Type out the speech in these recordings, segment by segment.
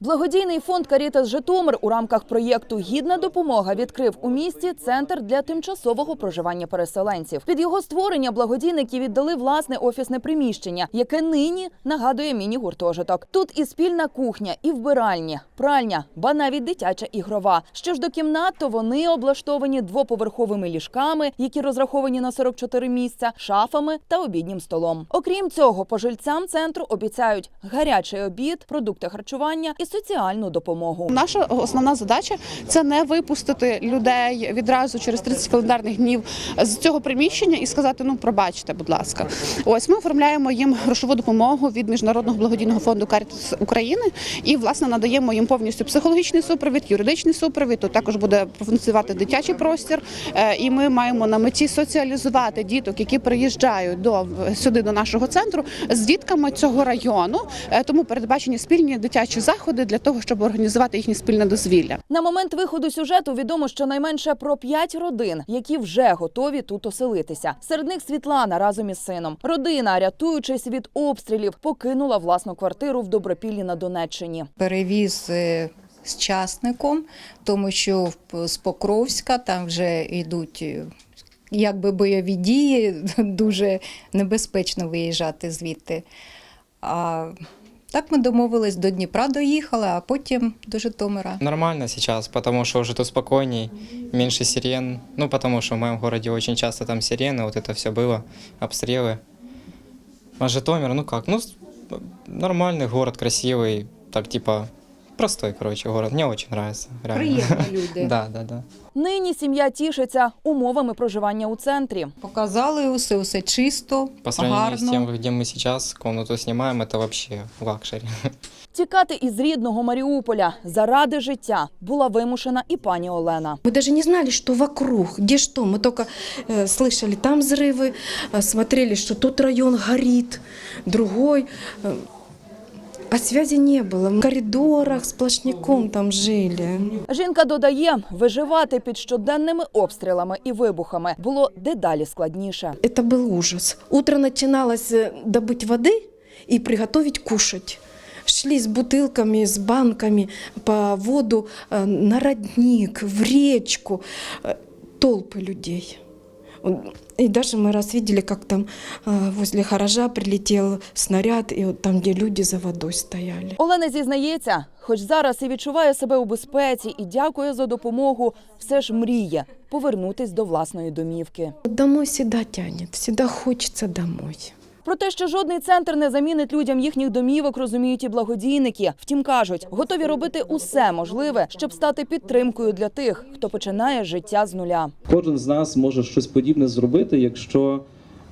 Благодійний фонд Карітас Житомир у рамках проєкту Гідна допомога відкрив у місті центр для тимчасового проживання переселенців. Під його створення благодійники віддали власне офісне приміщення, яке нині нагадує міні-гуртожиток. Тут і спільна кухня, і вбиральня, пральня, ба навіть дитяча ігрова. Що ж до кімнат, то вони облаштовані двоповерховими ліжками, які розраховані на 44 місця, шафами та обіднім столом. Окрім цього, пожильцям центру обіцяють гарячий обід, продукти харчування і соціальну допомогу. Наша основна задача це не випустити людей відразу через 30 календарних днів з цього приміщення і сказати: ну пробачте, будь ласка. Ось ми оформляємо їм грошову допомогу від міжнародного благодійного фонду Карітас України і власне надаємо їм повністю психологічний супровід, юридичний супровід. Тут також буде функціонувати дитячий простір. Е, І ми маємо на меті соціалізувати діток, які приїжджають до сюди до нашого центру з дітками цього району. Е, Тому передбачені спільні дитячі заходи для того, щоб організувати їхнє спільне дозвілля. На момент виходу сюжету відомо щонайменше про п'ять родин, які вже готові тут оселитися. Серед них Світлана разом із сином. Родина, рятуючись від обстрілів, покинула власну квартиру в Добропіллі на Донеччині. перевіз е, з частником, тому що в- з Покровська там вже йдуть е, якби бойові дії, дуже небезпечно виїжджати звідти. А так ми домовились до Дніпра доїхали, а потім до Житомира. Нормально сейчас, потому что уже тут спокойней, меньше сирен. Ну, потому что в моем городе очень часто там сирены, вот это все было, обстрелы. А Житомир, ну как, ну, с- нормальный город, красивый, так типа, простой, короче, город. Мне очень нравится, реально. Приємні люди. Да, да, да. Нині сім'я тішиться умовами проживання у центрі. Показали усе, усе чисто, По сравнению с гарно. тем, где мы сейчас комнату снимаем, это вообще лакшери. Тікати із рідного Маріуполя заради життя була вимушена і пані Олена. Мы даже не знали, что вокруг, где что. Мы только э, слышали там взрывы, э, смотрели, что тот район горит, другой. э, а связи не было. В коридорах сплошняком там жили. Жінка додає, виживати під щоденними обстрілами і вибухами було дедалі складніше. Это был ужас. Утро начиналось э, добыть воды и приготовить кушать. Шли с бутылками, с банками по воду э, на родник, в речку. Э, Толпы людей. И даже мы раз видели, как там возле гаража прилетел снаряд, и вот там, где люди за водой стояли. Олена зізнається, хоч зараз і відчуває себе у безпеці і дякує за допомогу, все ж мріє повернутись до власної домівки. Домой завжди тягне, завжди хочеться домой. Про те, що жодний центр не замінить людям їхніх домівок, розуміють і благодійники. Втім, кажуть, готові робити усе можливе, щоб стати підтримкою для тих, хто починає життя з нуля. Кожен з нас може щось подібне зробити, якщо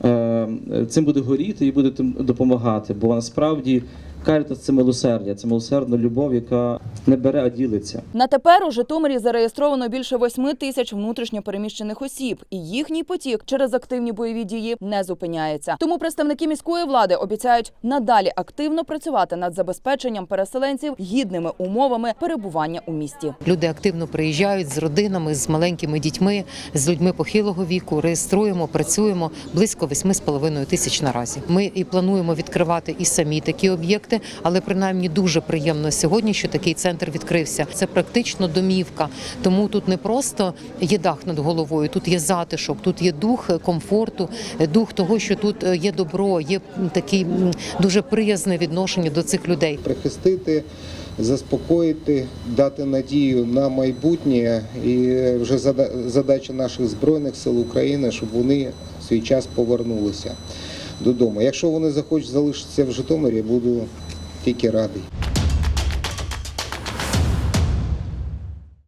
е, цим буде горіти і буде тим допомагати. Бо насправді карітас це милосердя, це милосердна любов, яка не бере, а ділиться. На тепер у Житомирі зареєстровано більше восьми тисяч внутрішньопереміщених осіб, і їхній потік через активні бойові дії не зупиняється. Тому представники міської влади обіцяють надалі активно працювати над забезпеченням переселенців гідними умовами перебування у місті. Люди активно приїжджають з родинами, з маленькими дітьми, з людьми похилого віку. Реєструємо, працюємо близько 8,5 тисяч наразі. Ми і плануємо відкривати і самі такі об'єкти, але принаймні дуже приємно сьогодні, що такий центр відкрився. Це практично домівка, тому тут не просто є дах над головою, тут є затишок, тут є дух комфорту, дух того, що тут є добро, є такий м, дуже приязне відношення до цих людей. прихистити, заспокоїти, дати надію на майбутнє. І вже зада- задача наших збройних сил України, щоб вони в свій час повернулися додому. Якщо вони захочуть залишитися в Житомирі, буду тільки радий.